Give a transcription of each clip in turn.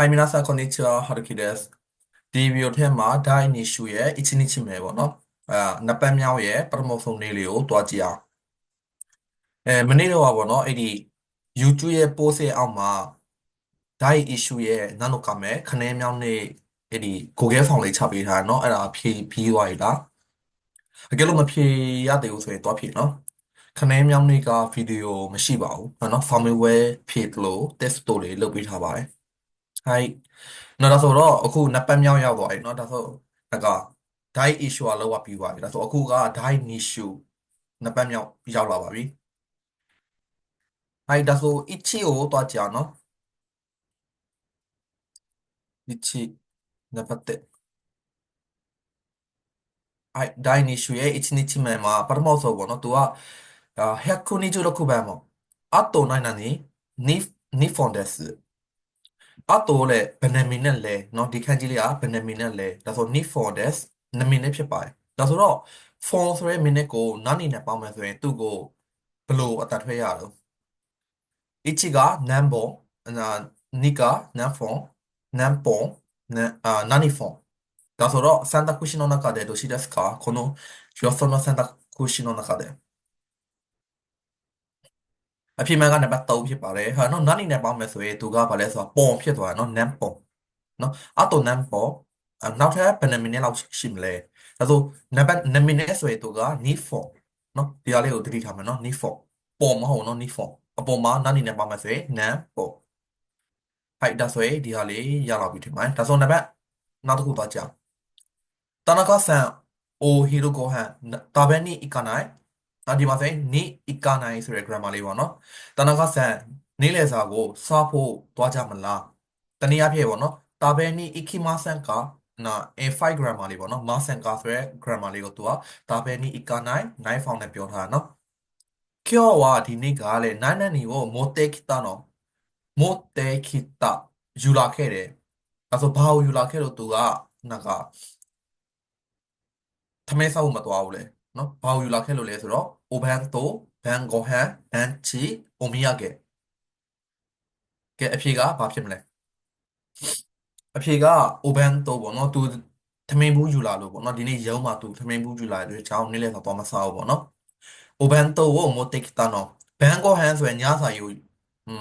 Hi minasan konnichiwa Haruki desu ဒီဗီဒီယိုထဲမှာ Dai Nishu ရဲ့ Ichinichi Me ပေါ့နော်အဲနပတ်မြောင်းရဲ့ပထမဆုံးနေ့လေးကိုတွားကြည့်အောင်အဲမနေ့တော့ပါတော့အဲ့ဒီ YouTube ရဲ့ post ရဲ့အောက်မှာ Dai issue ရဲ့နာနိုကမဲခနဲမြောင်းနေ့အဲ့ဒီ Google Form လေးချပေးထားเนาะအဲ့ဒါဖြည့်ပြီးသွားပြီလားအကယ်လို့မဖြည့်ရသေးဘူးဆိုရင်တွားဖြည့်เนาะခနဲမြောင်းနေ့ကဗီဒီယိုမရှိပါဘူးเนาะ firmware ဖြည့်လို့ test တို့လေးလုပ်ပေးထားပါတယ် はいနော်ဒါဆိုတော့အခုနှစ်ပတ်မြောက်ရောက်သွားပြီเนาะဒါဆိုဒါက die issue ကလောက်ပြီးသွားပြီဒါဆိုအခုက die issue နှစ်ပတ်မြောက်ရောက်လာပါပြီはいဒါဆို1ကိုတွားကြအောင်เนาะ1နံပါတ်1はい die issue ရဲ့1日目မှာပထမဆုံးပေါ့เนาะသူက126番もあと何々2 2本です အတိုးလဲဘယ်နှမီနဲ့လဲเนาะဒီခန်းကြီးလေးကဘယ်နှမီနဲ့လဲဒါဆို need for this 2မီနဲ့ဖြစ်ပါတယ်ဒါဆိုတော့ for ဆိုတဲ့ minute ကိုနာနီနဲ့ပေါင်းမယ်ဆိုရင်သူ့ကိုဘယ်လိုအတတ်ထွက်ရတော့1が何本2が何本何本あ何本だその選択肢の中でどうしですかこの予想の選択肢の中で အဖြစ်မှန်ကနံပါတ်3ဖြစ်ပါတယ်ဟာနော်နားနေနဲ့ပေါင်းမယ်ဆိုရင်သူကဘာလဲဆိုတော့ပုံဖြစ်သွားတာနော် nan ပုံနော်အတော့ nan ပုံနောက်ထပ်ဘယ်နှမိနစ်လောက်ရှိမလဲဒါဆိုနံပါတ်1မိနစ်ဆိုရင်သူက need for နော်ဒီအားလေးကိုတတိထားမယ်နော် need for ပုံမဟုတ်နော် need for အပေါ်မှာနားနေနဲ့ပေါင်းမယ်ဆိုရင် nan ပုံဟိုက်ဒါဆိုရင်ဒီဟာလေးရလာပြီထင်ပါတယ်ဒါဆိုနံပါတ်နောက်တစ်ခုသွားကြအောင်တနကဆန်အိုဟီရိုကိုဟန်တာဘဲနီအီကနိုင် နော်ဒီမှာဆိုရင်နိအီကာနိုင်ဆိုတဲ့ grammar လေးပေါ့နော်တဏ္ဍကဆန်နေလေစာကိုစားဖို့သွားကြမလားတနည်းအားဖြင့်ပေါ့နော်တာဘဲနိအီကီမာဆန်ကနော် A5 grammar လေးပေါ့နော်မာဆန်ကဆိုတဲ့ grammar လေးကိုသူကတာဘဲနိအီကာနိုင် knife found နဲ့ပြောထားတာနော်ကျော်ဝါဒီနေ့ကလည်းနိုင်နိုင်နီကိုမိုတေခိတာနော်မိုတေခိတာယူလာခဲ့တယ်အဲဆိုဘာကိုယူလာခဲ့လို့သူကနကသမင်းဆောက်မသွားဘူးလေ နော်ဘာကိုယူလာခဲ့လို့လဲဆိုတော့ Obanto Van Gohan Danchi Omiyage ကဲအဖြေကဘာဖြစ်မလဲအဖြေက Obanto ပေါ့နော်သူထမင်းဘူးယူလာလို့ပေါ့နော်ဒီနေ့ရုံးမှာသူထမင်းဘူးယူလာတဲ့ကြောင်းနေ့လဲဆိုတော့မစားဘူးပေါ့နော် Obanto ကိုမိုတိတ်တာနော် Van Gohan ဆိုရင်ညစာယူ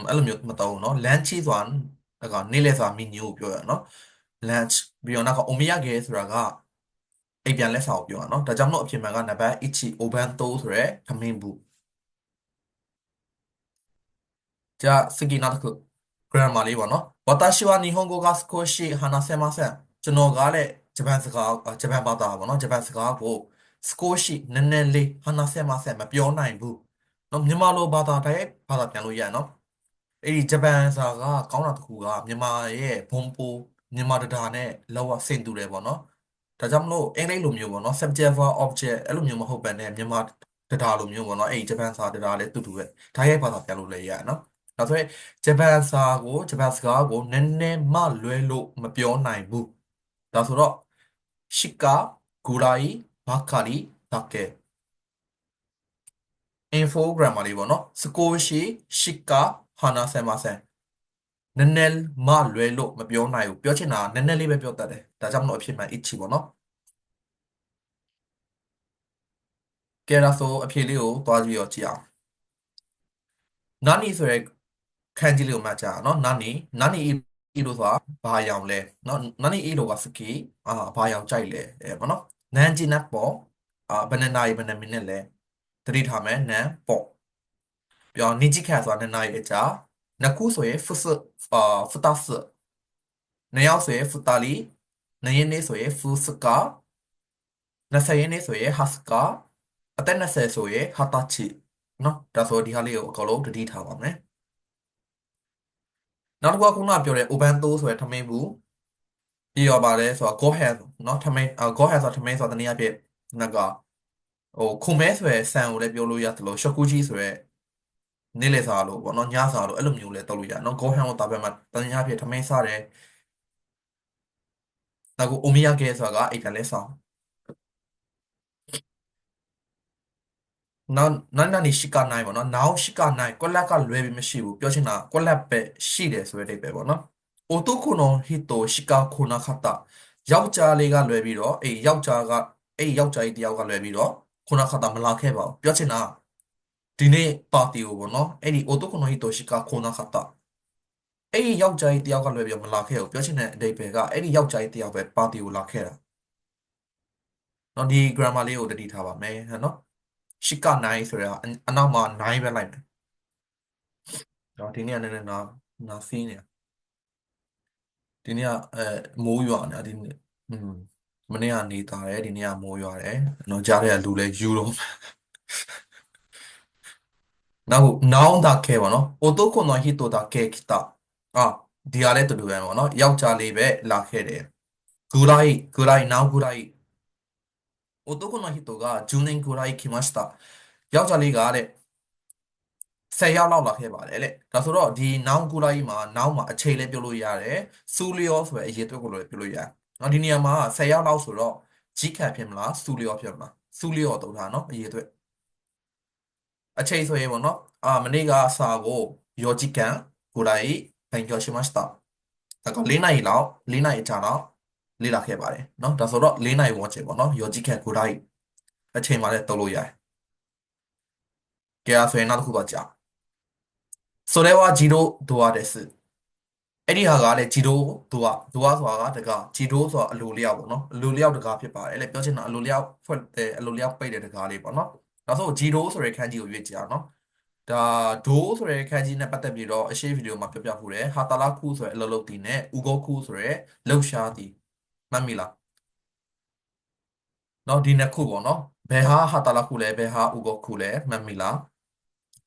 အဲ့လိုမျိုးမတော့ဘူးနော် Lunch ဆိုတာကနေ့လဲဆိုတာ menu ကိုပြောရအောင်နော် lunch ပြီးတော့နောက်က omiyage ဆိုတာက အိမ်ပြန်လက်ဆောင်ကိုပြောတာနော်ဒါကြောင့်မလို့အပြင်မှာကနံပါတ်1ချီ open 3ဆိုရဲခမင်းဘူးじゃあ次နောက်တစ်ခု grammar လေးပေါ့နော်私は日本語が少し話せませんကျွန်တော်ကလည်းဂျပန်စကားဂျပန်ဘာသာပေါ့နော်ဂျပန်စကားကို少しနည်းနည်းလေး話せませんမပြောနိုင်ဘူးနော်မြန်မာလိုဘာသာတိုင်းဘာသာပြန်လို့ရရနော်အဲ့ဒီဂျပန်စာကကောင်းတာတစ်ခုကမြန်မာရဲ့ဘုံပိုးမြန်မာတဒါနဲ့လောက်ဝဆင်တူတယ်ပေါ့နော် ဒါကြောင့်မလို့အင်္ဂလိပ်လိုမျိုးပေါ့နော် subject verb object အဲ့လိုမျိုးမဟုတ်ပါနဲ့မြန်မာတဒါလိုမျိုးပေါ့နော်အဲ့ဂျပန်စာတဒါလည်းတူတူပဲဓာတ်ရိုက်ဘာသာပြန်လို့လည်းရနော်ဒါဆိုရင်ဂျပန်စာကိုဂျပန်စကားကိုနည်းနည်းမှလွဲလို့မပြောနိုင်ဘူးဒါဆိုတော့ရှီကာဂူရာယီဘာကာရီဒါကေ infogram လေးပေါ့နော်စကိုရှိရှီကာဟာနာဆမ်မာဆန် ည်းနည်းမှလွဲလို့မပြောနိုင်ဘူးပြောချင်တာနည်းနည်းလေးပဲပြောတတ်တယ်ဒါကြောင့်မလို့အဖြစ်မှန် itchy ပေါ့နော်ကဲဒါဆိုအဖြစ်လေးကိုသွားကြည့်ရောကြည့်အောင်နာနီဆိုရဲခန်းကြီးလေးကိုမှတ်ကြအောင်နော်နာနီနာနီဤလို့ဆိုတာဘာရောင်လဲနော်နာနီဤလို့ကစကီအာဘာရောင်ကြိုက်လဲအဲပေါ့နော်နန်ဂျီနတ်ပေါ့အာဘယ်နှစ်နာရီဘယ်နှစ်မိနစ်လဲသတိထားမယ်နန်ပေါ့ပြောနီဂျီခတ်ဆိုတာနှစ်နာရီအကြာ နှစ်ခုဆိုရင်ဖစအာဖတာစနှစ်ယောက်ဆိုရင်ဖတာလီနှစ်ရင်းနေဆိုရင်ဖူစကာ20ရင်းနေဆိုရင်ဟတ်စကာအသက်20ဆိုရင်ဟာတာချီနော်ဒါဆိုဒီဟာလေးကိုအကုန်လုံးတတိထားပါမယ်နောက်တစ်ခုကခုနကပြောတဲ့ open toe ဆိုရယ်ထမင်းဘူးပြီးတော့ပါလဲဆိုတော့ go head เนาะထမင်း go head ဆိုတော့ထမင်းဆိုတော့တနည်းအားဖြင့်ငါကဟိုခုမဲဆိုရယ်ဆန်ကိုလည်းပြောလို့ရတယ်လို့ shokuji ဆိုရယ် နေ့လည်စာလို့ပေါ့နော်ညစာလို့အဲ့လိုမျိုးလဲတောက်လို့ရနော်ကောဟန်ကိုတာဘက်မှာတန်ရဖြစ်ထမင်းစားတယ်ဒါကိုအိုမီယာကဲဆိုတာကအဲ့ကလည်းစားနောက်နန္ဒနီရှိကနိုင်ပေါ့နော် now ရှိကနိုင်ကွက်လက်ကလွဲပြီးမရှိဘူးပြောချင်တာကွက်လက်ပဲရှိတယ်ဆိုတဲ့အဓိပ္ပာယ်ပေါ့နော် otoko no hito shika konakata ယောက်ျားလေးကလွဲပြီးတော့အေးယောက်ျားကအေးယောက်ျားကြီးတယောက်ကလွဲပြီးတော့ konakata မလာခဲ့ပါဘူးပြောချင်တာ ဒီနေ့ပါတီကိုပေါ့နော်အဲ့ဒီအိုတိုကိုနိုဟီတိုရှိကာခိုနာခတာအဲ့ဒီယောက်ျားကြီးတယောက်ကလွယ်ပြောမလာခဲ့ဘူးပြောချင်တဲ့အတိတ်ပဲကအဲ့ဒီယောက်ျားကြီးတယောက်ပဲပါတီကိုလာခဲ့တာနော်ဒီ grammar လေးကိုတတိထားပါမယ်ဟဲ့နော်ရှိက9ဆိုတာအနောက်မှာ9ပဲလိုက်တယ်နော်ဒီနေ့ကနည်းနည်းနာနာဖင်းနေဒီနေ့ကအဲမိုးရွာနေတာဒီနေ့อืมမနေ့ကနေတာတယ်ဒီနေ့ကမိုးရွာတယ်နော်ကြားထဲကလူလဲယူတော့ 나고 나온다 케 뭐노 오토코 노 히토다 케 키타 아 디아레 도루야 뭐노 약자 레베 라케레 구라이 구라이 나우 구라이 오토코 노 히토가 주넨 구라이 키마시타 약자 레가 레10ရောက်လောက်လာခဲ့ပါတယ်လေဒါဆိုတော့ဒီ noun ကိုလိုက်မှာ noun မှာအချိန်လည်းပြုတ်လို့ရတယ် sulio ဆိုတဲ့အရေးအတွက်ကိုလည်းပြုတ်လို့ရတယ်နော်ဒီနေရာမှာ10ရောက်လောက်ဆိုတော့ g ခံဖြစ်မလား sulio ဖြစ်မလား sulio တော့တာနော်အရေးအတွက် အချိန်ဆိုရင်ပေါ့နော်အာမနေ့ကစာကိုယောဂျီကန်ကိုတိုင်ဘန်ကျော်ရှိမစတာဒါက၄နိုင်လောက်၄နိုင်အကြာတော့လေ့လာခဲ့ပါတယ်เนาะဒါဆိုတော့၄နိုင်ဝန်းကျင်ပေါ့เนาะယောဂျီကန်ကိုတိုင်အချိန်မှလည်းတုံးလို့ရတယ်ကြရဆိုရင်နောက်တစ်ခုပါကြာဆိုတော့ဟာဂျီရိုဒိုဝါဒက်စ်အဲ့ဒီဟာကလည်းဂျီရိုဒိုဝါဒိုဝါဆိုတာကတကဂျီရိုဆိုတာအလိုလျောက်ပေါ့နော်အလိုလျောက်တကားဖြစ်ပါတယ်လေပြောချင်တာအလိုလျောက်ဖွက်တယ်အလိုလျောက်ပိတ်တယ်တကားလေးပေါ့နော် ဒါဆိုဂျီရိုဆိုတဲ့ခန်းကြီးကိုရွေးကြည့်အောင်နော်ဒါဒိုဆိုတဲ့ခန်းကြီးနဲ့ပတ်သက်ပြီးတော့အရှိဗီဒီယိုမှာပြောပြဖူးတယ်ဟာတာလာခုဆိုတဲ့အလုပ်လုပ်တည်နဲ့ဥဂောခုဆိုတဲ့လှုပ်ရှားတည်မှတ်မိလားနော်ဒီနှစ်ခုပေါ့နော်ဘယ်ဟာဟာတာလာခုလဲဘယ်ဟာဥဂောခုလဲမှတ်မိလား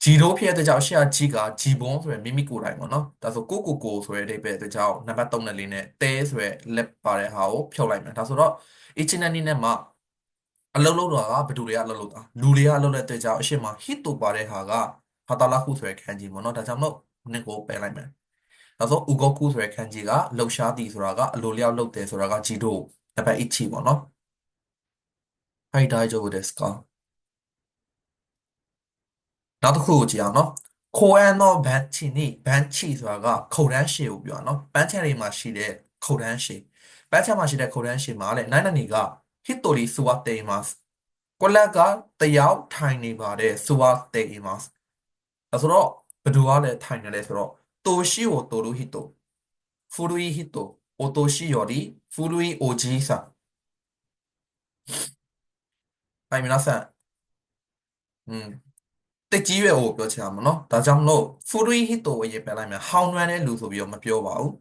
ဂျီရိုဖြစ်တဲ့ကြောင့်ရှေ့ကဂျီကဂျီဘွန်ဆိုရယ်မိမိကိုယ်တိုင်ပေါ့နော်ဒါဆိုကိုကိုကိုဆိုရယ်အိဗယ်တဲ့ကြောင့်နံပါတ်3နဲ့4နဲ့တဲဆိုရယ်လက်ပါတဲ့ဟာကိုဖြုတ်လိုက်မယ်ဒါဆိုတော့ h နဲ့နီနဲ့မှာ အလုံးလုံးတော့ကဘယ်သူတွေကအလုံးလုံးတာလူတွေကအလုံးတဲ့တဲ့ကြောင့်အရှိမ hit တူပါတဲ့ဟာကဟာတာလာခုဆိုရယ်ခန်းကြီးပေါ့နော်ဒါကြောင့်မို့နင့်ကိုပယ်လိုက်မယ်ဒါဆိုဥဂောခုဆိုရယ်ခန်းကြီးကလှုပ်ရှားသည်ဆိုတာကအလိုလျောက်လှုပ်တယ်ဆိုတာကဂျီတို့နံပါတ်1ချီပေါ့နော်はい大丈夫ですかနောက်တစ်ခုကိုကြည့်အောင်နော်ခိုအန်သောဘန်ချီနိဘန်ချီဆိုတာကခုတ်တန်းရှည်ကိုပြောတာနော်ပန်းချန်တွေမှာရှိတဲ့ခုတ်တန်းရှည်ပန်းချန်မှာရှိတဲ့ခုတ်တန်းရှည်မှာလေနိုင်နနီက hitori suwatte imasu ကွက်လက်ကတယောက်ထိုင်နေပါတယ် suwatte imasu အဲဆိုတော့ဘယ်သူကလဲထိုင်နေလဲဆိုတော့ toshi wo toru hito furui hito o toshi yori furui oji sa တိုင်းမနာဆန်อืมတက်ကြီးရွယ်ကိုပြောချင်တာမနော်ဒါကြောင့်မလို့ furui hito ကိုရေးပြလိုက်မယ်ဟောင်းရမ်းတဲ့လူဆိုပြီးတော့မပြောပါဘူး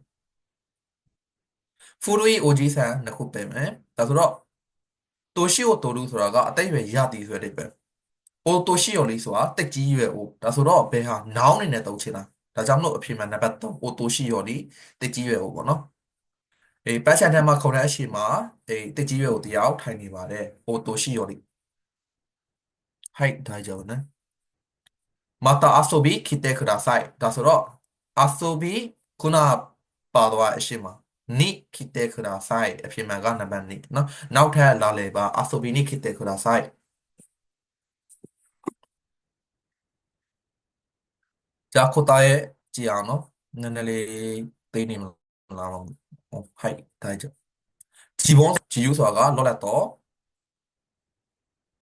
furui oji san နှစ်ခုပြင်မယ်ဒါဆိုတော့ တိုရှိကိုတိုလူဆိုတာကအတိတ်ရွယ်ရသည်ဆိုတဲ့ပဲအိုတိုရှိယော်လေးဆိုတာတက်ကြီးရွယ်ကိုဒါဆိုတော့ဘယ်ဟာနောင်းနေနဲ့တုံးချင်တာဒါကြောင့်မလို့အဖြစ်မှန်နံပါတ်3အိုတိုရှိယော်လေးတက်ကြီးရွယ်ကိုပေါ့နော်အေးပတ်ချန်ထဲမှာခုံတဲ့အရှိမှာအေးတက်ကြီးရွယ်ကိုတရားထိုင်နေပါတယ်အိုတိုရှိယော်လေးဟိုက်ဒါကြောင့်နော်また遊び来てください。だそろ、遊びခုနပါတော့အရှိမ နိခိတေခရာဆိုင်အဖြစ်မှန်ကနံပါတ်1နော်နောက်ထပ်လာလေပါအာဆိုဘီနိခိတေခရာဆိုင်ဒါကိုတာရဲ့ကြည်အောင်နော်နည်းနည်းလေးသိနေမလားမဟုတ်ဟိုက်ဒါကြဂျီဘွန်ဂျီယူဆိုတာကလော့လက်တော့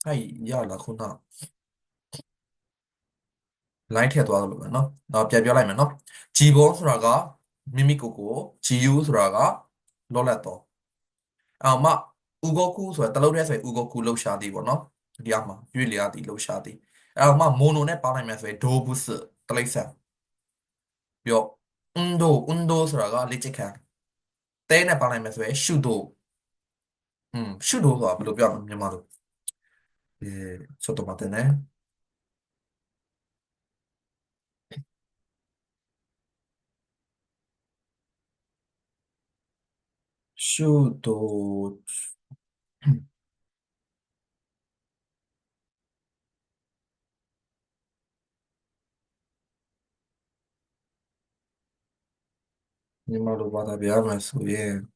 ဟိုက်ရလာခုန line ထည့်သွားလို့ပဲเนาะတော့ပြန်ပြောလိုက်မယ်เนาะဂျီဘွန်ဆိုတာက မိမိကိုကိုဂျီယူဆိုတာကလောလတ်တော်အာမဥဂောကူဆိုတာတလုံးတည်းဆိုရင်ဥဂောကူလှုပ်ရှားသည်ပေါ့နော်ဒီအမှာရွေ့လျားသည်လှုပ်ရှားသည်အာမမိုနိုနဲ့ပေါင်းလိုက်မယ်ဆိုရင်ဒိုဘူးစတလိမ့်ဆန်ပြီးတော့အွန်ဒိုအွန်ဒိုဆိုတာကလက်ချစ်ခံတဲနဲ့ပေါင်းလိုက်မယ်ဆိုရင်ရှုဒိုอืมရှုဒိုဆိုတာဘယ်လိုပြောမလဲမြန်မာလိုအဲချက်တော့မတင်နဲ့ Чудо. Немало вода бяма суе.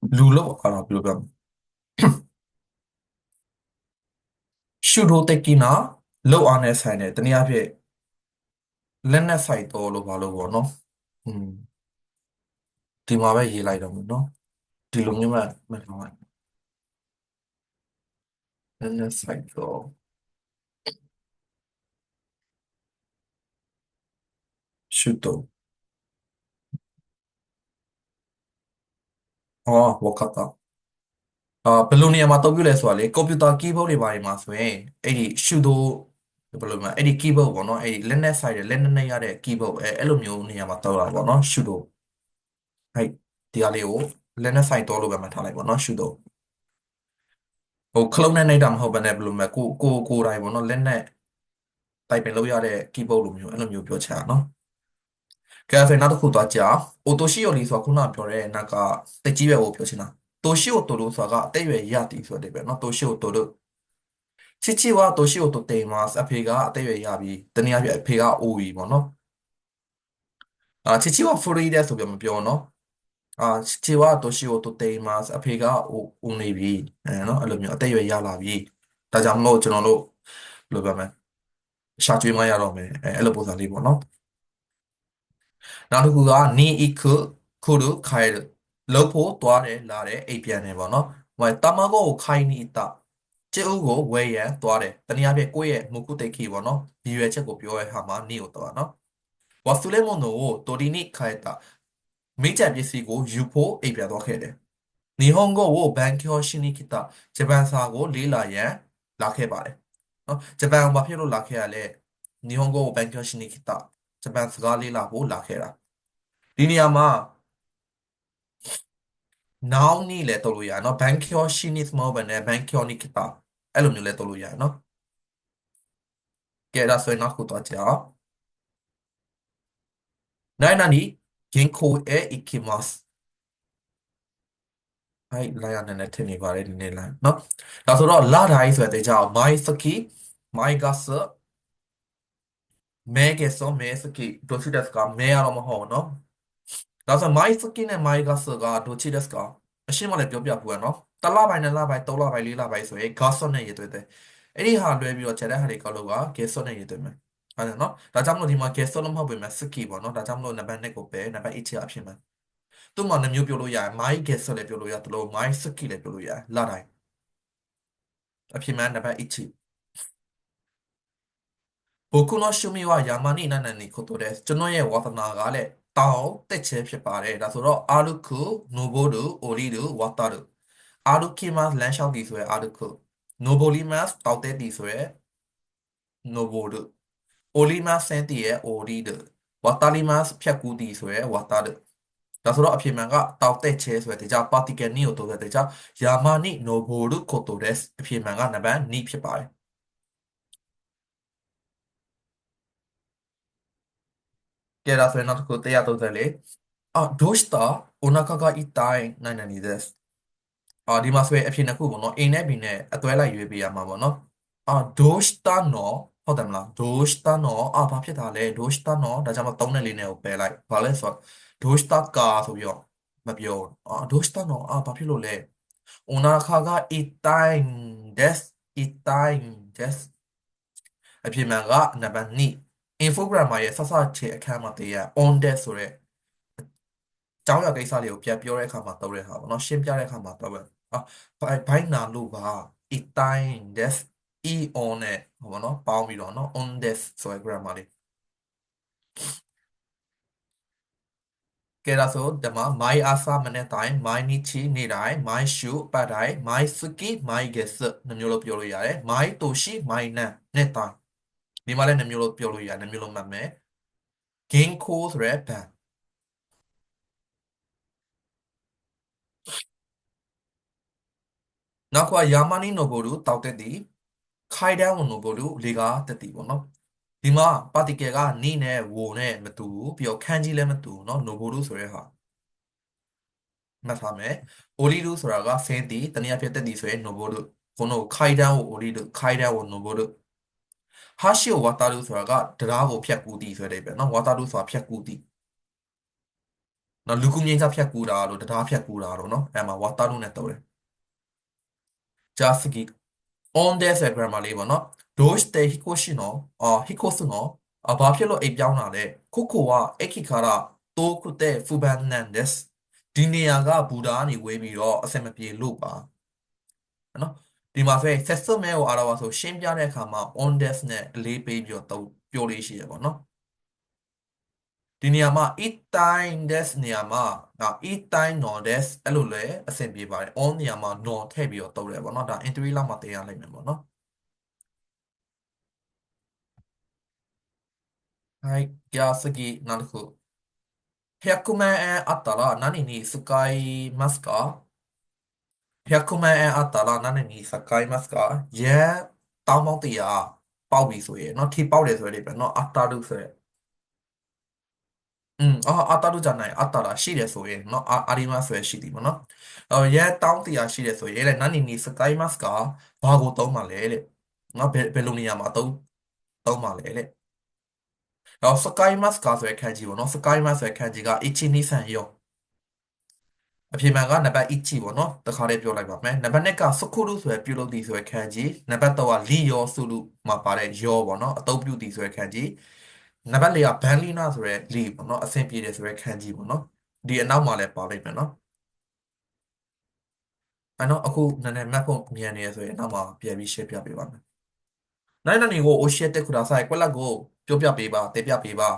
Луло араблогам. Шудо текина လောက်အားနဲ့ဆိုင်တယ်တနည်းအားဖြင့်လက်နက်ဆိုင်တော်လို့ဘာလို့ပေါ့နော်อืม ဒီမှာပဲရေးလိုက်တော့မယ်နော်ဒီလိုမျိုးမှမှတ်ထားလိုက်နည်းနည်း site တော့ရှုတော့ဟောဝကတာအာဘယ်လိုနေရာမှာအသုံးပြုလဲဆိုတာလေကွန်ပျူတာ keyboard တွေပါတွေမှာဆိုရင်အဲ့ဒီရှုတော့ဘယ်လိုမှအဲ့ဒီ keyboard ပေါ့နော်အဲ့ဒီလက်နဲ့ဆိုင်တဲ့လက်နဲ့နဲ့ရတဲ့ keyboard အဲအဲ့လိုမျိုးနေရာမှာတောက်တာပေါ့နော်ရှုတော့ right ဒီဟာလေးကို Linux file တော့လို့ပဲမှတ်ထားလိုက်ပေါ့နော်ရှုတော့ဟို clone နဲ့နိုင်တာမဟုတ်ဘဲနဲ့ဘယ်လိုမှကိုကိုကိုတိုင်းပေါ့နော် Linux typing လုပ်ရတဲ့ keyboard လိုမျိုးအဲ့လိုမျိုးပြောချင်တာနော်ကဲဆိုရင်နောက်တစ်ခုသွားကြအိုတိုရှိယိုလီဆိုတာခုနပြောတဲ့နောက်ကတကြီးပဲကိုပြောချင်တာတိုရှိယိုတိုလိုဆိုတာကအသက်အရွယ်ရတည်ဆိုတဲ့ပဲနော်တိုရှိယိုတိုလိုချစ်ချီဝါတိုရှိယိုတိုတေမတ်အဖေကအသက်အရွယ်ရပြီးတနည်းအားဖြင့်အဖေကအိုပြီပေါ့နော်အာချစ်ချီဝါဖရီဒက်ဆိုပြမပြောနော် အာခြေဝါတိုရှိကိုတိုတိန်မာအဖေကဦးနေပြီအဲနော်အဲ့လိုမျိုးအသက်အရွယ်ရလာပြီဒါကြောင့်မလို့ကျွန်တော်တို့ဘယ်လိုပြောမလဲရှာကျွေးမရတော့မယ်အဲအဲ့လိုပုံစံလေးပေါ့နော်နောက်တစ်ခုက ni iku kuru kairu လောက်ဖို့သွားတယ်လာတယ်အိပ်ပြန်တယ်ပေါ့နော်ဟိုတမကောကိုခိုင်းနေတာကျုပ်ကိုဝဲရန်သွားတယ်တနည်းအားဖြင့်ကိုယ့်ရဲ့မုကုတိတ်ခိပေါ့နော်ဒီရွယ်ချက်ကိုပြောရတဲ့ဟာမှာ ni ကိုသွားနော်ဝါစုလေမွန်နိုကိုတိုဒီနိခိုင်တာ မိကျန်ပစ္စည်းကိုယူဖို့အိပ်ပြန်သွားခဲ့တယ်။နီဟွန်ဂိုကိုဘန်ကီဟောရှိနီကီတာဂျပန်စာကိုလေ့လာရန်လာခဲ့ပါတယ်။နော်ဂျပန်ဘာဖြစ်လို့လာခဲ့ရလဲ။နီဟွန်ဂိုကိုဘန်ကီဟောရှိနီကီတာဂျပန်စကားလေ့လာဖို့လာခဲ့တာ။ဒီနေရာမှာ now နီလည်းတော်လို့ရနော်ဘန်ကီဟောရှိနီစမောဘန်နဲ့ဘန်ကီဟောနီကီတာအဲ့လိုမျိုးလည်းတော်လို့ရနော်။ကဲဒါဆိုရင်နောက်ခုတော့ကြာ။နိုင်နာနီ 銀行へ行きますはいလာရနေနဲ့ထင်နေပါတယ်ဒီနေ့လာเนาะဒါဆိုတော့လာတိုင်းဆိုတဲ့ကြောင့် my ski my gas မဲကဲဆိုမဲစကီဒိုချီဒက်စကမဲရတော့မဟုတ်เนาะဒါဆို my ski နဲ့ my gas ကဒိုချီဒက်စကအရှင်းမလည်းပြောပြပူရနော်တလပိုင်းနဲ့လပိုင်းသုံးလပိုင်းလေးလပိုင်းဆိုရင် gas နဲ့ရေးသွင်းတယ်အဲ့ဒီဟာလွဲပြီးတော့ခြေတဲ့ဟာတွေကောက်လို့က gas နဲ့ရေးသွင်းမယ် ဟုတ်တယ်နော်ဒါကြောင့်မလို့ဒီမှာ gas လို့မဟုတ်ပေမဲ့ ski ပေါ့နော်ဒါကြောင့်မလို့နံပါတ်2ကိုပဲနံပါတ်1ချအဖြစ်မှာသူ့မှာနှမျိုးပြောလို့ရတယ် my gas လည်းပြောလို့ရတယ်လို့ my ski လည်းပြောလို့ရတယ်လတိုင်းအဖြစ်မှန်နံပါတ်1ချ僕の趣味は山に何々ことですကျွန်တော်ရဲ့ဝါသနာကလည်းတောင်တက်ချဲဖြစ်ပါတယ်ဒါဆိုတော့အာလုခုနိုဘိုဒူအိုလီဒူဝါတာဒူအာလုကီမတ်လန်ရှောက်ဒီဆိုရဲအာလုခုနိုဘိုလီမတ်တောက်တဲ့ဒီဆိုရဲနိုဘိုဒူအိုလီ Olimas senti ရဲ့ ori တို့ Watalimas ဖြတ်ကူးသည်ဆိုရဲ Wata တို့ဒါဆိုတော့အဖြစ်မှန်ကတောက်တဲ့ချဲဆိုတဲ့ကြောင့် particle နည်းကိုသုံးတဲ့ကြောင့် Yamani noboru koto des အဖြစ်မှန်ကနံပါတ်2ဖြစ်ပါတယ်ကဲဒါဆိုရင်နောက်တစ်ခု134အာဒိုစတာအိုနာကာကာအီတိုင်းနိုင်နိုင်နေですအာဒီမှာဆိုရင်အဖြစ်နှစ်ခုပေါ့နော်အိမ်နဲ့ဘီနဲ့အတွဲလိုက်ရွေးပေးရမှာပေါ့နော်အာဒိုစတာနော် ဟုတ်တယ်မလားဒိုးစတာနော်အာဘာဖြစ်တာလဲဒိုးစတာနော်ဒါကြောင့်မသုံးတဲ့လေးနဲ့ကိုပယ်လိုက်ဘာလဲဆိုတော့ဒိုးစတာကာဆိုပြီးတော့မပြောအာဒိုးစတာနော်အာဘာဖြစ်လို့လဲ una ခါက it time death it time death အပြင်မှာကနံပါတ်2 infogrammer ရဲ့ဆက်စချေအခန်းမှာတည်းရ on death ဆိုတဲ့ကျောင်းရကိစ္စလေးကိုပြန်ပြောတဲ့အခါမှာသုံးတဲ့ဟာပေါ့နော်ရှင်းပြတဲ့အခါမှာသုံးတယ်အာဘိုင်းနာလို့ပါ it time death e on နဲ့ဟောပေါ့နော်ပေါင်းပြီးတော့နော် on des ဆိုတဲ့ grammar လေးကဲဒါဆိုဒီမှာ my asa မနေ့တိုင်း my nichi နေ့တိုင်း my shu ပတ်တိုင်း my suki my guess နှမျိုးလို့ပြောလို့ရတယ် my toshi my nan နေ့တိုင်းဒီမှာလည်းနှမျိုးလို့ပြောလို့ရတယ်နှမျိုးလို့မှတ်မယ် ginko ဆိုတဲ့ဘန်နောက်ကယာမာနီနိုဘိုလူတောက်တက်တီ ခိုင်တန်းဝန်လို့ပို့လို့လေကားတက်တီပေါ့နော်ဒီမှာ particle ကနိနဲ့ဝနဲ့မတူဘူးပြီးတော့ခန်းကြီးလည်းမတူဘူးเนาะ nobodo ဆိုတဲ့ဟာမှတ်ထားမယ် olido ဆိုတာကဆင်းတီတနည်းအားဖြင့်တက်တီဆိုရင် nobodo ခုနကခိုင်တန်းကို olido ခိုင်တန်းကို nobodo ဟာရှိကိုဝါတာလူဆိုတာကတရားကိုဖြတ်ကူးတီဆိုတဲ့ပဲเนาะဝါတာလူဆိုတာဖြတ်ကူးတီနော်လူကူမြင်းစားဖြတ်ကူးတာလို့တရားဖြတ်ကူးတာလို့เนาะအဲမှာဝါတာလူနဲ့တော်တယ်ဂျာစကီ on the grammar လေးပေါ့နော် do ste hikoshino အာ hikosuno အဘာဖြစ်လို့အိပ်ပြောင်းလာလဲခုခုကအခိခါရတိုးခုတဲ့ဖူဘန်နန်ဒက်စ်ဒီနေရာကဘူတာကနေဝေးပြီးတော့အဆင်မပြေလို့ပါနော်ဒီမှာဆိုရင် settlement ကိုအားတော့ဆိုရှင်းပြတဲ့အခါမှာ on death နဲ့အလေးပေးပြီးတော့ပြောလေးရှိရပါတော့ ဒီနေရာမှာ it time this နေရာမှာဒါ it time no this အဲ့လိုလဲအဆင်ပြေပါတယ် on နေရာမှာ no ထည့်ပြီးတော့တုံးတယ်ပေါ့နော်ဒါ entry လောက်မှတင်ရလိမ့်မယ်ပေါ့နော်はい。じゃあ次、なるほど。100万円あったら何に使いますか ?100 万円あったら何に使いますか ?Yeah、タウンモティア、パウビスウェイうの、ティパウでそれで、の、あったるそれ。 ရင်อืมအော်အတာလို့じゃないအတာらရှိတယ်ဆိုရင်เนาะあありますဆိုရင်ရှိသည်ပေါ့เนาะအော်ရဲတောင်းတရားရှိတယ်ဆိုရင်လေ何に使いますかဘာကိုသုံးပါလဲတဲ့เนาะဘယ်ဘယ်လိုနေရာမှာသုံးသုံးပါလဲတဲ့အော် sky mask ဆိုတဲ့ခန်းကြီးပေါ့เนาะ sky mask ဆိုတဲ့ခန်းကြီးက1に3よအဖြေမှန်ကနံပါတ်1ပေါ့နော်တခါလေးပြောလိုက်ပါမယ်နံပါတ်2ကစခုရုဆိုရယ်ပြုလုပ်သည်ဆိုရယ်ခန်းကြီးနံပါတ်3ကလီယောစုလူမှာပါတဲ့ယောပေါ့နော်အတုပ်ပြုသည်ဆိုရယ်ခန်းကြီး နံပါတ်၄ကဘန်လီနာဆိုရဲလီပေါ့နော်အဆင်ပြေတယ်ဆိုရဲခန်းကြီးပေါ့နော်ဒီအနောက်မှာလည်းပါလိမ့်မယ်နော်အနောက်အခုနည်းနည်း map ပုံမြန်နေရဆိုရင်နောက်မှာပြန်ပြီး share ပြပေးပါမယ်နိုင်နိုင်ကို ocean တက်ခုတာဆိုင်ကွက်လက်ကိုပြောပြပေးပါတင်ပြပေးပါ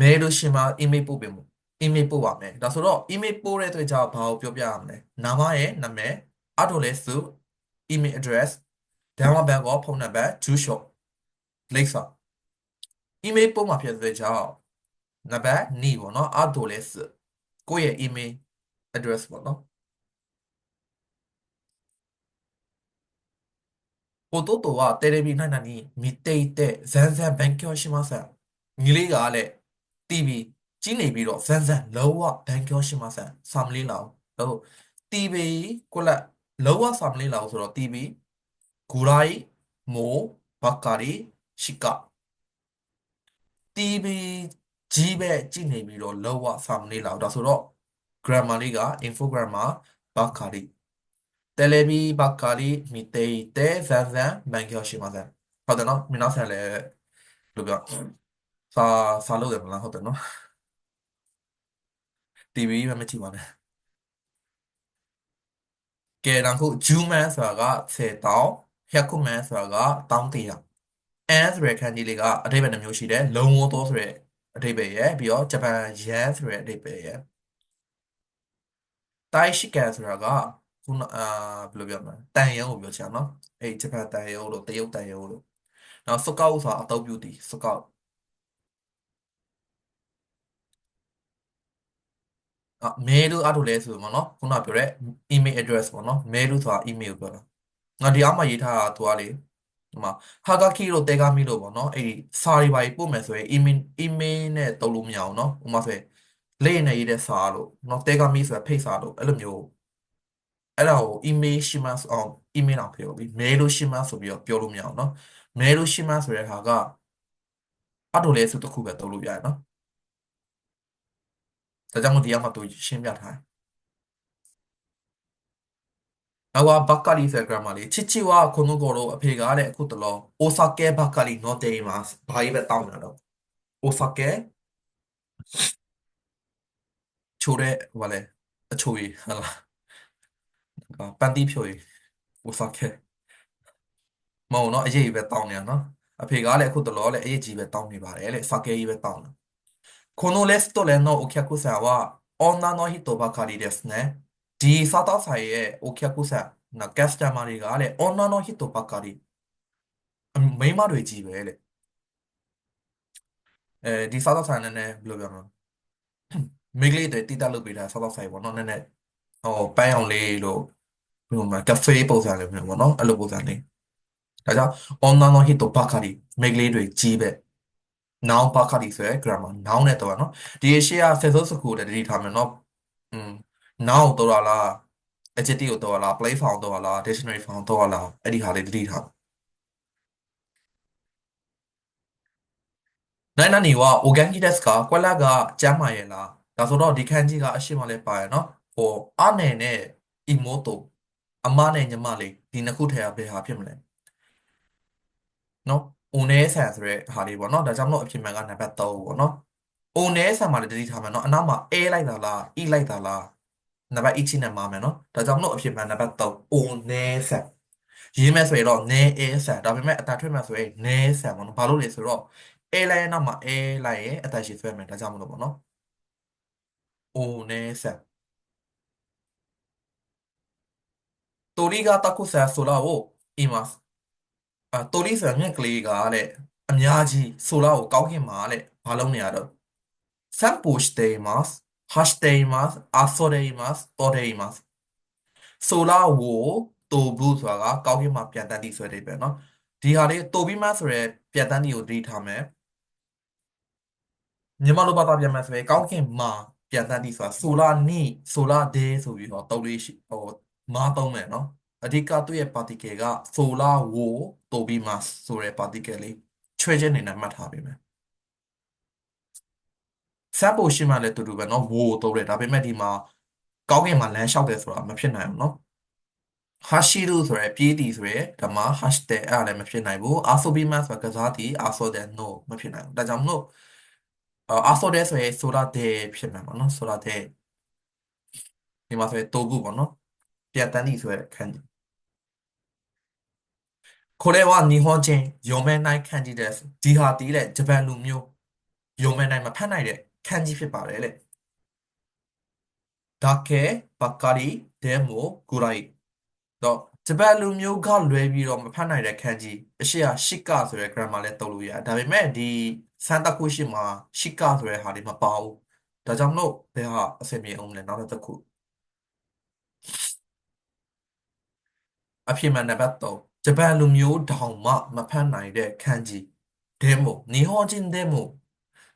မဲလို့ရှင်မှာ email ပို့ပေးမှု email ပို့ပါမယ်ဒါဆိုတော့ email ပို့တဲ့အတွက်ကြောင့်ဘာကိုပြောပြရမလဲနာမရဲ့နာမည်အတော်လဲစု email address download bank ဖုန်းနံပါတ် jushop လိပ်စာ email ပုံမှာဖြစ်တဲ့ကြောင့်နံပါတ်2ပေါ့နော်အတိုလဲစကိုယ့်ရဲ့ email address ပေါ့နော်ပိုတိုတိုကတယ်လီဗီနိုင်နိုင်နီမီတိတ်တဲ့ဇန်ဇန်ဘန်ကျော်ရှိမဆန်ညီလေးကလည်းတီဗီကြီးနေပြီးတော့ဇန်ဇန်လောဝဘန်ကျော်ရှိမဆန်ဆာမလီလောင်ဟုတ်တီဗီကိုလက်လောဝဆာမလီလောင်ဆိုတော့တီဗီဂူရိုင်းမိုဘကာရီရှီကာ TV ကြီးပဲကြည့်နေပြီးတော့လောဝဆောင်နေလောက်ဒါဆိုတော့ grammar လေးက info grammar ဘာခါလေးတယ်လီဗီဘာခါလေးမိတေတဲဇန်ဇန်မန်ကျော်ရှိမဆန်ဟုတ်တယ်နော်မင်းနောက်ဆန်လည်းလို့ပြောစာစာလို့တယ်မလားဟုတ်တယ်နော် TV ပဲမကြည့်ပါနဲ့ကဲတော့ခုဂျူးမန်ဆိုတာက10တောင်းဟက်ကူမန်ဆိုတာက1100 and ဆိုတဲ့ခန်းကြီးလေးကအတိပ္ပယ်နှမျိုးရှိတယ်လုံဝသောဆိုတဲ့အတိပ္ပယ်ရယ်ပြီးတော့ဂျပန် yen ဆိုတဲ့အတိပ္ပယ်ရယ်တိုင်ရှိကန်ဆိုတာကခုနအာဘယ်လိုပြောမလဲတန်ရုံကိုပြောချင်နော်အဲ့ဂျပန်တန်ရုံလို့တရုတ်တန်ရုံလို့နောက်စကောက်ဆိုတာအတုပ်ပြုသည်စကောက်အမေလို့အတူလဲဆိုမှာနော်ခုနပြောတဲ့ email address ပေါ့နော် mail လို့ဆိုတာ email ပြောတာငါဒီအောက်မှာရေးထားတာသူကလေ ဒီမှာဟာဂါကီလို့တေဂါမီလို့ပေါ့နော်အဲ့ဒီစာတွေပါပို့မယ်ဆိုရင် email email နဲ့တုံးလို့မရအောင်နော်ဥပမာဆိုရင်လေးနဲ့ရေးတဲ့စာလို့နော်တေဂါမီဆိုတာဖိတ်စာလို့အဲ့လိုမျိုးအဲ့ဒါကို email ရှိမှအောင် email အောင်ပြောပြီး mail လို့ရှိမှဆိုပြီးတော့ပြောလို့မရအောင်နော် mail လို့ရှိမှဆိုတဲ့ဟာကအဲ့လိုလဲဆိုတစ်ခုပဲတုံးလို့ရတယ်နော်ဒါကြောင့်မို့ဒီအောက်မှာသူရှင်းပြထားတယ် 나와 바카리 프로그램이 치치와 고노고로 앞에가 아래 코들로 오사케 바카리 노데이마스 바이베 다운나로 오사케 초레 와레 초이 하나 아 반디 표이 오사케 뭐너아예이베 다운이야 너 앞에 가 아래 코들로 아래 예지 베 다운이 바래 아래 사케 이베 다운このレストランのお客さんは女の人ばかりですね。 ဒီစားသောက်ဆိုင်ရဲ့ Okyakusa နော် customer တွေကလေ online တော့ hit တော့ပါကလေးမိန်းမတွေကြီးပဲလေအဲဒီစားသောက်ဆိုင်နည်းနည်းဘယ်လိုပြောမလဲမိကလေးတွေတိတက်လုပ်ပေးတာစားသောက်ဆိုင်ပေါ့နော်နည်းနည်းဟိုပန်းအောင်လေးလို့ဘယ်လိုမှာ cafe ပုံစံလေးမျိုးပေါ့နော်အဲ့လိုပုံစံလေးဒါကြောင့် online တော့ hit တော့ပါကလေးမိကလေးတွေကြီးပဲ noun ပါကလေးဆိုရယ် grammar noun နဲ့တော့နော်ဒီရှေ့က sentence ကိုလည်းတတိထားမယ်နော်อืม noun တော့လား adjective ကိုတော့လား place form တော့လား dictionary form တော့လားအဲ့ဒီဟာလေးတတိထားနိုင်နာနေက organic desk ကကွက်လက်ကကျမ်းမာရဲ့လားဒါဆိုတော့ဒီခန်းကြီးကအရှိမလဲပါရနော်ဟိုအနေနဲ့ imoto အမနဲ့ညီမလေးဒီနှစ်ခုထဲကဘယ်ဟာဖြစ်မလဲနော် uné ဆန်ဆိုတဲ့ဟာလေးပေါ့နော်ဒါကြောင့်မလို့အဖြစ်မှန်ကနံပါတ်3ပေါ့နော် O နဲ့ဆန်မှာလည်းတတိထားမယ်နော်အနောက်မှာ A လိုက်တာလား E လိုက်တာလား နံပါတ် E ချင်းနဲ့မှာမယ်နော်ဒါကြောင့်မလို့အဖြစ်မှန်နံပါတ်3 O နဲ့ဆန်ရေးမယ်ဆိုရင်တော့ ne a ဆန်ဒါပေမဲ့အတာထွက်မယ်ဆိုရင် ne ဆန်ပေါ့နော်ဘာလို့လဲဆိုတော့ A လိုက်ရင်နောက်မှာ A လိုက်ရင်အတာရှိဆွဲမယ်ဒါကြောင့်မလို့ပေါ့နော် O နဲ့ဆန်鳥がたくさん空をいますအာ鳥ဆိုတဲ့မြက်ကလေးကတဲ့အများကြီးဆိုလာကိုကောင်းကင်မှာတဲ့ဘာလုံးနေရတော့散歩しています hashteimas asodeimas podeimas ဆိုလာဝိုတိုဘူးဆိုတာကကောင်းကင်မှာပြန်တန်းတိဆွဲတယ်ပဲเนาะဒီဟာလေးတိုပြီးမှဆိုရယ်ပြန်တန်းတိကိုတည်ထားမယ်မြန်မာလိုဘာသာပြန်မယ်ဆိုရယ်ကောင်းကင်မှာပြန်တန်းတိဆိုတာဆိုလာနိဆိုလာဒေဆိုပြီးတော့တုံးလေးရှိဟိုမားသုံးမယ်เนาะအဓိကသူ့ရဲ့ particle ကဆိုလာဝိုတိုပြီးမှဆိုရယ် particle လေးချွဲခြင်းနေနဲ့မှတ်ထားပေးမယ် စပ်ဖို့ရှိမှလည်းတူတူပဲเนาะ wo တိုးတယ်ဒါပေမဲ့ဒီမှာကောင်းကင်မှာလမ်းလျှောက်တယ်ဆိုတာမဖြစ်နိုင်ဘူးเนาะဟာရှိရုဆိုရယ်ပြေးတီဆိုရယ်ဒါမှ hashtag အဲ့ဒါလည်းမဖြစ်နိုင်ဘူးအာဆိုဘီမတ်ဆိုကစားတီအာဆိုတဲ့ no မဖြစ်နိုင်ဘူးဒါကြောင့်မလို့အာဆိုတဲ့ဆိုရယ်ဆိုတာတဲ့ဖြစ်မှာပေါ့နော်ဆိုတာတဲ့ဒီမှာဆိုရယ်တိုဘူးပေါ့နော်ပြတ်တန်းတီဆိုရယ်ခန်းこれは日本人読めない漢字ですဒီဟာတီးတဲ့ဂျပန်လူမျိုး読めないမဖတ်နိုင်တဲ့ ခန်းကြီးဖြစ်ပါတယ်လေဒါကဲဘာကာရီဒဲမိုကိုရိုက်တော့ဂျပန်လူမျိုးကလွဲပြီးတော့မဖတ်နိုင်တဲ့ခန်းကြီးအရှိဟာရှီကာဆိုတဲ့ grammar လဲတုံးလို့ရဒါပေမဲ့ဒီဆန်တခုရှိမှာရှီကာဆိုတဲ့ဟာတွေမပါဘူးဒါကြောင့်မလို့ဘယ်ဟာအဆင်ပြေအောင်လဲနောက်တစ်ခုအဖြစ်မှန်နံပါတ်3ဂျပန်လူမျိုးတောင်မှမဖတ်နိုင်တဲ့ခန်းကြီး demo နီဟောဂျင် demo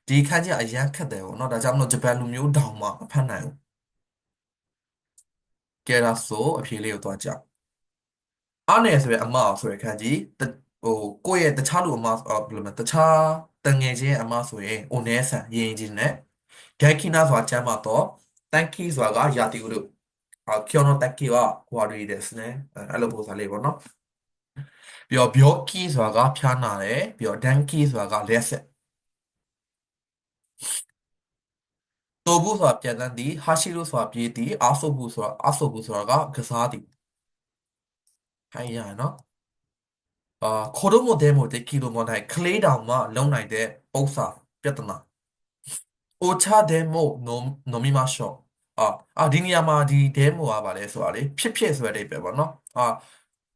ဒီခန်းကြီးအရန်ခက်တယ်ပေါ့နော်ဒါကြောင့်မလို့ဂျပန်လူမျိုးတောင်မှမဖတ်နိုင်ဘူးကဲဒါဆိုအဖြေလေးကိုသွားကြအနယ်ဆိုရယ်အမဆိုရယ်ခန်းကြီးဟိုကိုယ့်ရဲ့တခြားလူအမဘယ်လိုမလဲတခြားတငယ်ချင်းအမဆိုရင်အိုနဲဆန်ရင်းချင်းနဲ့ဂိုက်ခိနာဆိုတာကျမ်းပါတော့တန်ကီဆိုတာကယာတီကိုလို့အကျော်တော့တက်ကီကဟွာရီဒက်စ်နဲ့အဲ့လိုပုံစံလေးပေါ့နော်ပြီးတော့ဘျော့ကီဆိုတာကဖျားနာတယ်ပြီးတော့ဒန်ကီဆိုတာကလက်ဆက် တိုဘူးဆိုတာပြန်တန်းသည်ဟာရှိရုဆိုတာပြေးသည်အာဆိုဘူးဆိုတာအာဆိုဘူးဆိုတာကကစားသည်။ဟိုင်ရနော်။အာခိုဒိုမိုဒဲမိုတေကီလိုမနိုင်ကလေးတောင်မှလုံနိုင်တဲ့ပုံစံပြဿနာ။အိုချာဒဲမိုနိုနိုမီမာရှော့အာအာဒီနေရာမှာဒီဒဲမိုကပါလဲဆိုတာလေဖြစ်ဖြစ်ဆိုတဲ့အဓိပ္ပာယ်ပေါ့နော်အာ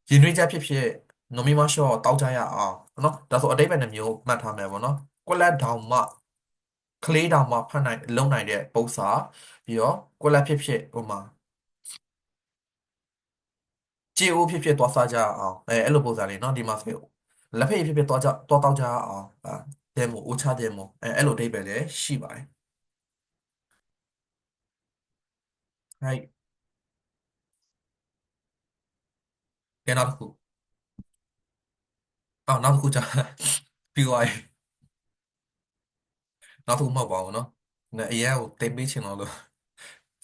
ရင်သွေးချက်ဖြစ်ဖြစ်နိုမီမရှော့တောက်ကြရအောင်နော်ဒါဆိုအဓိပ္ပာယ်နှမျိုးမှတ်ထားမယ်ပေါ့နော်ကွက်လက်တောင်မှ ကလေးတောင်မှဖတ်နိုင်လုံနိုင်တဲ့ပု္ပ္ပာပြီးတော့ကွက်လက်ဖြစ်ဖြစ်ဟိုမှာကြေအိုးဖြစ်ဖြစ်သွားစားကြအောင်အဲအဲ့လိုပုံစံလေးနော်ဒီမှာဆိုလက်ဖေးဖြစ်ဖြစ်သွားကြသွားတောက်ကြအောင်အာဒဲမိုအိုချဒဲမိုအဲအဲ့လိုအဓိပ္ပာယ်လည်းရှိပါတယ်はいကဲနောက်တစ်ခုအော်နောက်တစ်ခုကြာပြီးသွားပြီ နောက်ဆုံးမဟုတ်ပါဘူးเนาะနဲ့အရင်ကိုတင်ပေးချင်တော့လို့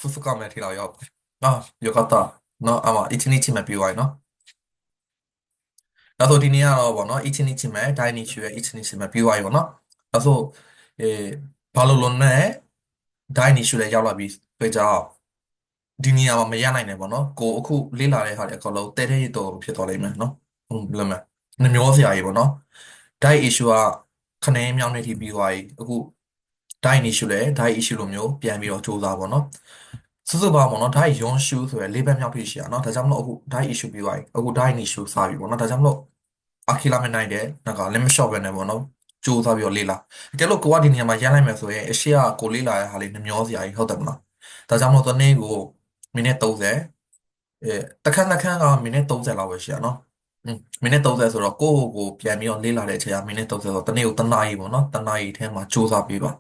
ဖုစကောင်းမဲ့ထီလောက်ရောက်နော်ယောကတာနော်အမအချင်းချင်းမပြောရနော်နောက်ဆိုဒီနေ့ကတော့ဗောနော်အချင်းချင်းမဲ့ဒိုင်နီချူရဲ့အချင်းချင်းမပြောရရောနော်နောက်ဆိုအဲဘာလိုလွန်နဲ့ဒိုင်နီချူလည်းရောက်လာပြီးတွေ့ကြအောင်ဒီနေရာမှာမရနိုင်နဲ့ဗောနော်ကိုအခုလေ့လာတဲ့ဟာတွေအကုန်လုံးတဲတဲရတော့ဖြစ်သွားလိမ့်မယ်နော်ဟုတ်လားမနှမျောစရာကြီးဗောနော်ဒိုင် issue ကခနေမြောင်းနေထိပြီးသွားပြီအခု diet issue လည်း diet issue လိုမျိုးပြန်ပြီးတော့စူးစမ်းပေါ့နော်စုစုပေါင်းပေါ့နော် diet yon issue ဆိုရယ်လေးဘက်မြောက်ထိရှိရနော်ဒါကြောင့်မလို့အခု diet issue ပြီးသွားပြီအခု diet issue စပြီပေါ့နော်ဒါကြောင့်မလို့အခီလာမနိုင်တဲ့နောက်က limit shot ပဲနေပေါ့နော်စူးစမ်းပြီးတော့လေ့လာတကယ်လို့ကိုကဒီနေရာမှာရမ်းလိုက်မယ်ဆိုရင်အရှိကကိုလေ့လာရတဲ့ဟာလေးနှမျောစရာကြီးဟုတ်တယ်မလားဒါကြောင့်မလို့တနေ့ကိုမိနစ်30အဲတခန်းတခန်းကမိနစ်30လောက်ပဲရှိရနော်อืมမိနစ်30ဆိုတော့ကိုယ့်ကိုယ်ပြန်ပြီးတော့လေ့လာတဲ့အချိန်ကမိနစ်30ဆိုတော့တနေ့ကိုတနာရီပေါ့နော်တနာရီထဲမှာစူးစမ်းပြီးပါ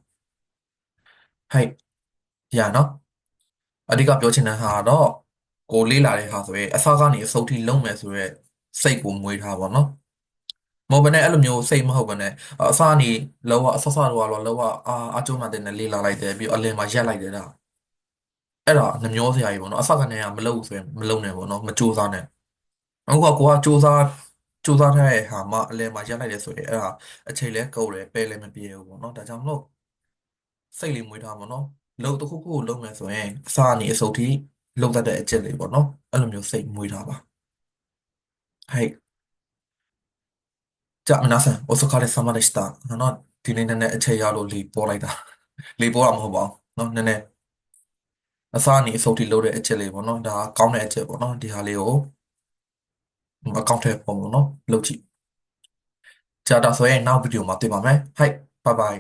ဟဲ့ရနော်အဓိကပြောချင်တဲ့ဟာကတော့ကိုယ်လေ့လာတဲ့ဟာဆိုရင်အစကနေအဆုံးထိလုံးမယ်ဆိုရဲစိတ်ကိုမွေးထားပါနော်မဟုတ်ဘဲနဲ့အဲ့လိုမျိုးစိတ်မဟုတ်ဘဲနဲ့အစကနေလောကအဆဆတော့လောလောကအာအကျုံးမှတဲ့နဲ့လေ့လာလိုက်တယ်ပြီးတော့အလယ်မှာရက်လိုက်တယ်ဒါအဲ့ဒါနှမျောစရာကြီးပေါ့နော်အစကနေကမလုပ်ဘူးဆိုရင်မလုပ်နဲ့ပေါ့နော်မကြိုးစားနဲ့အခုကကိုကစူးစမ်းစူးစမ်းထားတဲ့ဟာမှအလဲမှာရက်လိုက်တယ်ဆိုရင်အဲ့ဒါအချိန်လဲကုန်တယ်ပဲလဲမပြေဘူးပေါ့နော်ဒါကြောင့်မလို့ စိတ်လေးမွေးထားပါတော့လုံတစ်ခုခုကိုလုပ်မယ်ဆိုရင်အစအနေအစုပ်ထိလုံတတ်တဲ့အချက်လေးပေါ့နော်အဲ့လိုမျိုးစိတ်မွေးထားပါဟဲ့じゃあ皆さんお疲れ様でしたနော်ဒီနေ့နည်းနည်းအချက်ရလို့လေးပေါ်လိုက်တာလေးပေါ်တာမဟုတ်ပါဘူးနော်နည်းနည်းအစအနေအစုပ်ထိလုပ်တဲ့အချက်လေးပေါ့နော်ဒါကောင်းတဲ့အချက်ပေါ့နော်ဒီဟာလေးကိုအကောင့်ထဲပုံပေါ့နော်လုပ်ကြည့်じゃあဒါဆိုရင်နောက်ဗီဒီယိုမှာတွေ့ပါမယ်ဟဲ့ bye bye